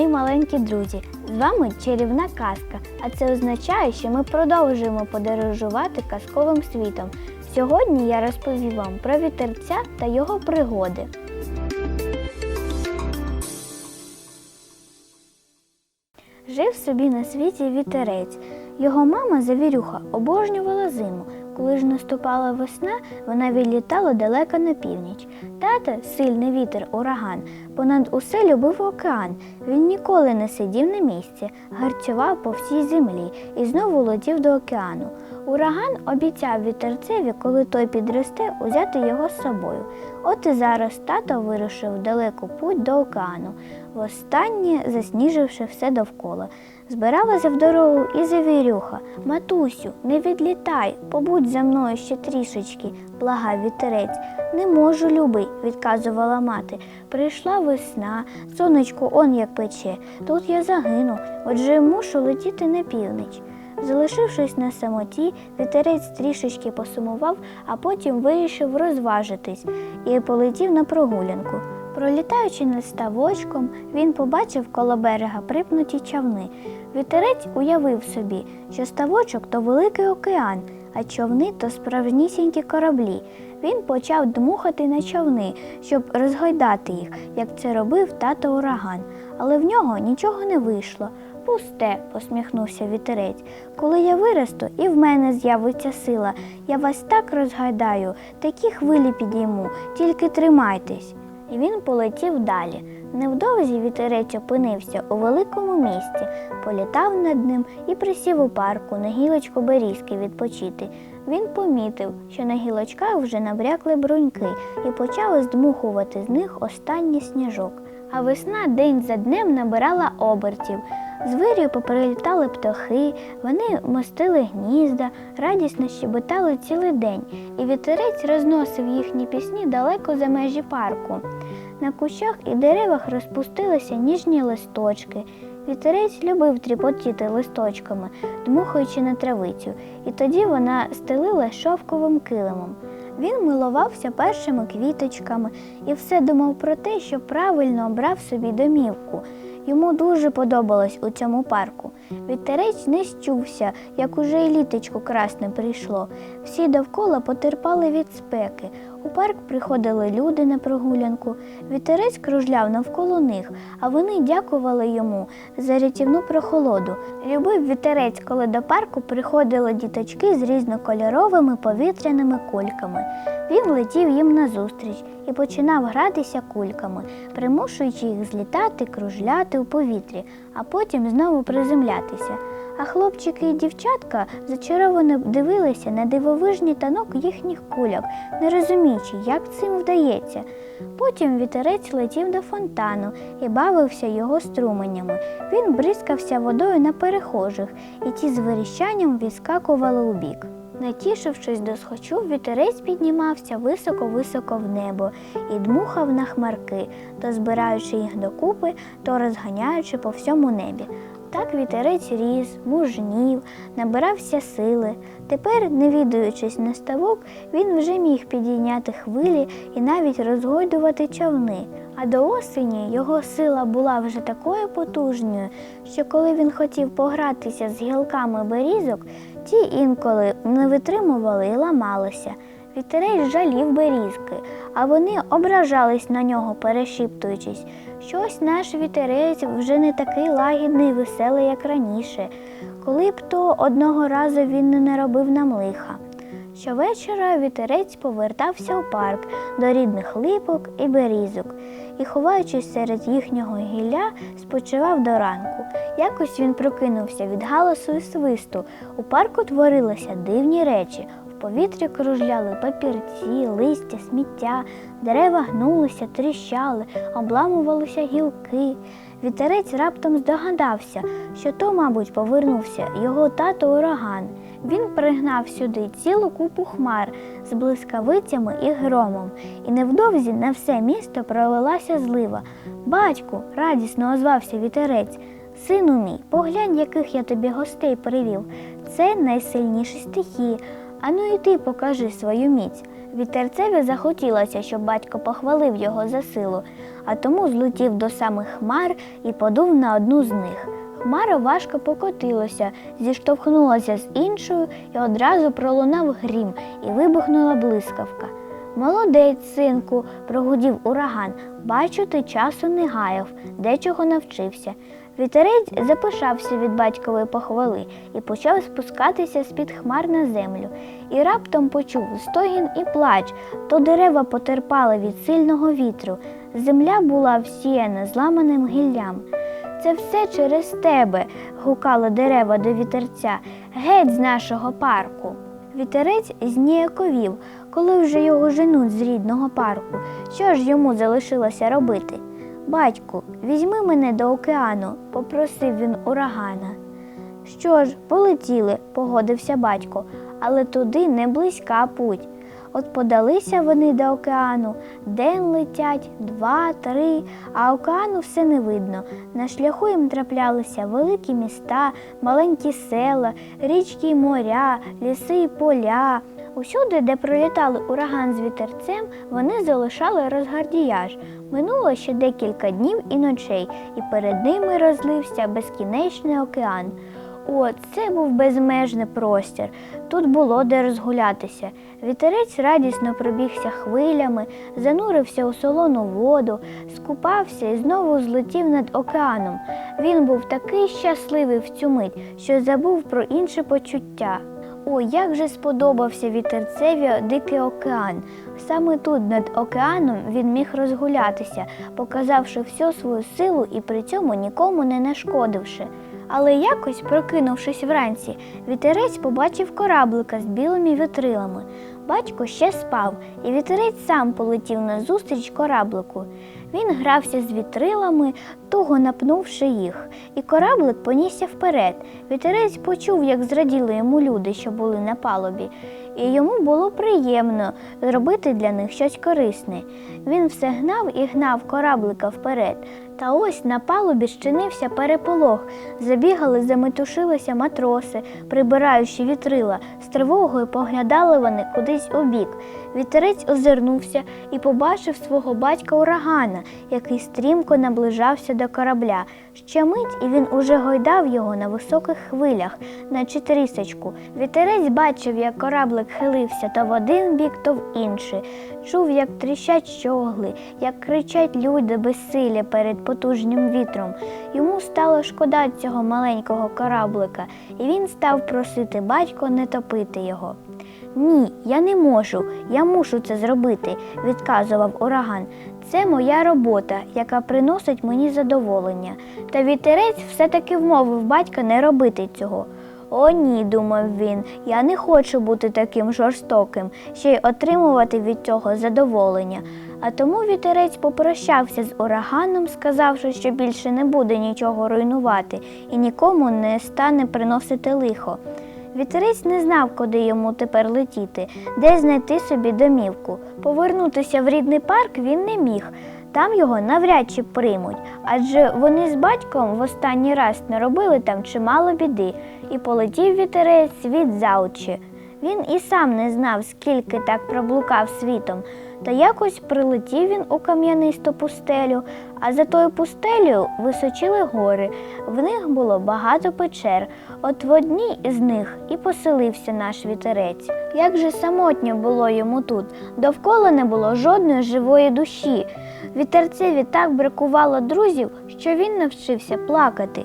Мої маленькі друзі! З вами чарівна казка, а це означає, що ми продовжуємо подорожувати казковим світом. Сьогодні я розповім вам про вітерця та його пригоди. Жив собі на світі вітерець. Його мама завірюха обожнювала зиму. Коли ж наступала весна, вона відлітала далеко на північ. Тата, сильний вітер, ураган, понад усе любив океан. Він ніколи не сидів на місці, гарцював по всій землі і знову летів до океану. Ураган обіцяв вітерцеві, коли той підросте, узяти його з собою. От і зараз тато вирушив далеку путь до океану, востаннє засніживши все довкола. Збиралася в дорогу і завірюха. Матусю, не відлітай, побудь за мною ще трішечки, благав вітерець. Не можу, любий, відказувала мати. Прийшла весна, сонечко он як пече. Тут я загину, отже мушу летіти на північ. Залишившись на самоті, вітерець трішечки посумував, а потім вирішив розважитись і полетів на прогулянку. Пролітаючи над ставочком, він побачив коло берега припнуті човни. Вітерець уявив собі, що ставочок то великий океан, а човни то справжнісінькі кораблі. Він почав дмухати на човни, щоб розгойдати їх, як це робив тато ураган. Але в нього нічого не вийшло. Пусте, посміхнувся вітерець. Коли я виросту, і в мене з'явиться сила. Я вас так розгайдаю, такі хвилі підійму, тільки тримайтесь. І він полетів далі. Невдовзі вітерець опинився у великому місті, політав над ним і присів у парку на гілочку берізки відпочити. Він помітив, що на гілочках вже набрякли бруньки і почав здмухувати з них останній сніжок. А весна день за днем набирала обертів. З вирію поприлітали птахи, вони мостили гнізда, радісно щебетали цілий день, і вітерець розносив їхні пісні далеко за межі парку. На кущах і деревах розпустилися ніжні листочки. Вітерець любив тріпотіти листочками, дмухаючи на травицю, і тоді вона стелила шовковим килимом. Він милувався першими квіточками і все думав про те, що правильно обрав собі домівку. Йому дуже подобалось у цьому парку. Вітерець не щувся, як уже й літочку красне прийшло. Всі довкола потерпали від спеки. У парк приходили люди на прогулянку. Вітерець кружляв навколо них, а вони дякували йому за рятівну прохолоду. Любив вітерець, коли до парку приходили діточки з різнокольоровими повітряними кульками. Він летів їм назустріч і починав гратися кульками, примушуючи їх злітати, кружляти у повітрі, а потім знову приземлятися. А хлопчики і дівчатка зачаровано дивилися на дивовижний танок їхніх кульок, не розуміючи, як цим вдається. Потім вітерець летів до фонтану і бавився його струменями. Він бризкався водою на перехожих, і ті з верещанням відскакували у бік. Натішившись до схочу, вітерець піднімався високо-високо в небо і дмухав на хмарки, то збираючи їх докупи, то розганяючи по всьому небі. Так вітерець ріс, мужнів, набирався сили. Тепер, не віддаючись на ставок, він вже міг підійняти хвилі і навіть розгойдувати човни. А до осені його сила була вже такою потужною, що коли він хотів погратися з гілками берізок, ті інколи не витримували і ламалися. Вітерець жалів берізки, а вони ображались на нього, перешіптуючись. Щось наш вітерець вже не такий лагідний і веселий, як раніше, коли б то одного разу він не наробив нам лиха. Щовечора вітерець повертався у парк до рідних липок і берізок і, ховаючись серед їхнього гілля, спочивав до ранку. Якось він прокинувся від галасу і свисту. У парку творилися дивні речі. Повітрі кружляли папірці, листя, сміття, дерева гнулися, тріщали, обламувалися гілки. Вітерець раптом здогадався, що то, мабуть, повернувся його тато ураган. Він пригнав сюди цілу купу хмар з блискавицями і громом, і невдовзі на все місто пролилася злива. Батьку, радісно озвався вітерець. Сину мій, поглянь, яких я тобі гостей привів. Це найсильніші стихії. Ану і ти покажи свою міць. Вітерцеві захотілося, щоб батько похвалив його за силу, а тому злетів до самих хмар і подув на одну з них. Хмара важко покотилася, зіштовхнулася з іншою і одразу пролунав грім і вибухнула блискавка. Молодець, синку, прогудів ураган. Бачу, ти часу не гаяв, дечого навчився. Вітерець запишався від батькової похвали і почав спускатися з-під хмар на землю. І раптом почув стогін і плач, то дерева потерпали від сильного вітру. Земля була всіяна зламаним гіллям. Це все через тебе, гукали дерева до вітерця, геть з нашого парку. Вітерець зніяковів, коли вже його женуть з рідного парку. Що ж йому залишилося робити? Батьку, візьми мене до океану, попросив він урагана. Що ж, полетіли, погодився батько, але туди не близька путь. От подалися вони до океану, день летять, два, три, а океану все не видно. На шляху їм траплялися великі міста, маленькі села, річки й моря, ліси й поля. Усюди, де пролітали ураган з вітерцем, вони залишали розгардіяж. Минуло ще декілька днів і ночей, і перед ними розлився безкінечний океан. О, це був безмежний простір. Тут було де розгулятися. Вітерець радісно пробігся хвилями, занурився у солону воду, скупався і знову злетів над океаном. Він був такий щасливий в цю мить, що забув про інші почуття. О, як же сподобався вітерцеві дикий океан. Саме тут над океаном він міг розгулятися, показавши всю свою силу і при цьому нікому не нашкодивши. Але якось, прокинувшись вранці, вітерець побачив кораблика з білими вітрилами. Батько ще спав, і вітерець сам полетів назустріч кораблику. Він грався з вітрилами, туго напнувши їх, і кораблик понісся вперед. Вітерець почув, як зраділи йому люди, що були на палубі, і йому було приємно зробити для них щось корисне. Він все гнав і гнав кораблика вперед. Та ось на палубі щинився переполох. Забігали, заметушилися матроси, прибираючи вітрила. З тривогою поглядали вони кудись у бік. Вітерець озирнувся і побачив свого батька урагана, який стрімко наближався до корабля. Ще мить, і він уже гойдав його на високих хвилях, наче трісочку. Вітерець бачив, як кораблик хилився то в один бік, то в інший. Чув, як тріщать щогли, як кричать люди безсилля перед потужним вітром. Йому стало шкода цього маленького кораблика, і він став просити батько не топити його. Ні, я не можу, я мушу це зробити, відказував ураган. Це моя робота, яка приносить мені задоволення. Та вітерець все-таки вмовив батька не робити цього. О, ні, думав він, я не хочу бути таким жорстоким, ще й отримувати від цього задоволення. А тому вітерець попрощався з ураганом, сказавши, що більше не буде нічого руйнувати і нікому не стане приносити лихо. Вітерець не знав, куди йому тепер летіти, де знайти собі домівку. Повернутися в рідний парк він не міг. Там його навряд чи приймуть, адже вони з батьком в останній раз не робили там чимало біди, і полетів вітерець світ за очі. Він і сам не знав, скільки так проблукав світом, та якось прилетів він у кам'янисту пустелю, а за тою пустелею височили гори. В них було багато печер. От в одній із них і поселився наш вітерець. Як же самотньо було йому тут, довкола не було жодної живої душі. Вітерцеві так бракувало друзів, що він навчився плакати.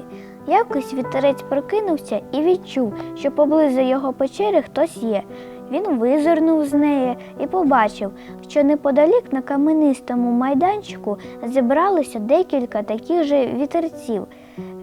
Якось вітерець прокинувся і відчув, що поблизу його печери хтось є. Він визирнув з неї і побачив, що неподалік на каменистому майданчику зібралося декілька таких же вітерців.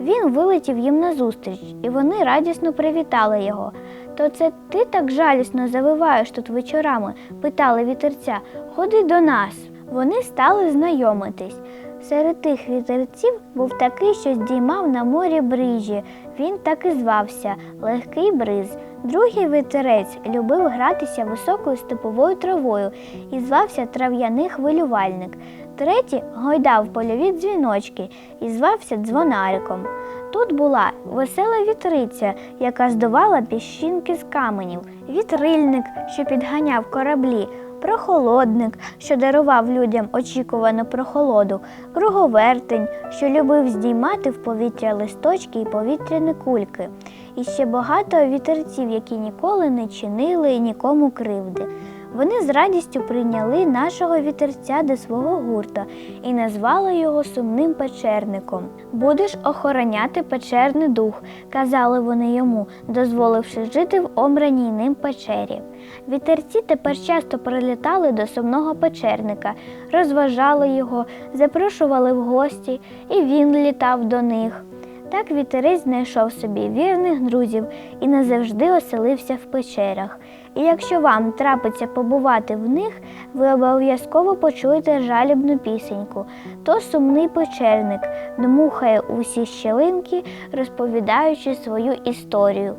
Він вилетів їм назустріч, і вони радісно привітали його. То це ти так жалісно завиваєш тут вечорами? питали вітерця. Ходи до нас. Вони стали знайомитись. Серед тих вітерців був такий, що здіймав на морі брижі. Він так і звався легкий бриз. Другий вітерець любив гратися високою степовою травою і звався трав'яний хвилювальник. Третій гойдав польові дзвіночки і звався дзвонариком. Тут була весела вітриця, яка здувала піщинки з каменів, вітрильник, що підганяв кораблі, прохолодник, що дарував людям очікувану прохолоду, круговертень, що любив здіймати в повітря листочки і повітряні кульки, і ще багато вітерців, які ніколи не чинили нікому кривди. Вони з радістю прийняли нашого вітерця до свого гурта і назвали його сумним печерником. Будеш охороняти печерний дух, казали вони йому, дозволивши жити в омраній ним печері. Вітерці тепер часто прилітали до сумного печерника, розважали його, запрошували в гості, і він літав до них. Так вітерець знайшов собі вірних друзів і назавжди оселився в печерах. І якщо вам трапиться побувати в них, ви обов'язково почуєте жалібну пісеньку. То сумний печерник дмухає у всі щелинки, розповідаючи свою історію.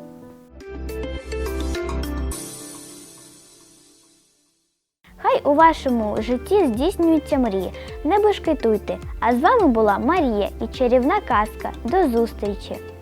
Хай у вашому житті здійснюються мрії. Не бешкетуйте. А з вами була Марія і чарівна казка. До зустрічі!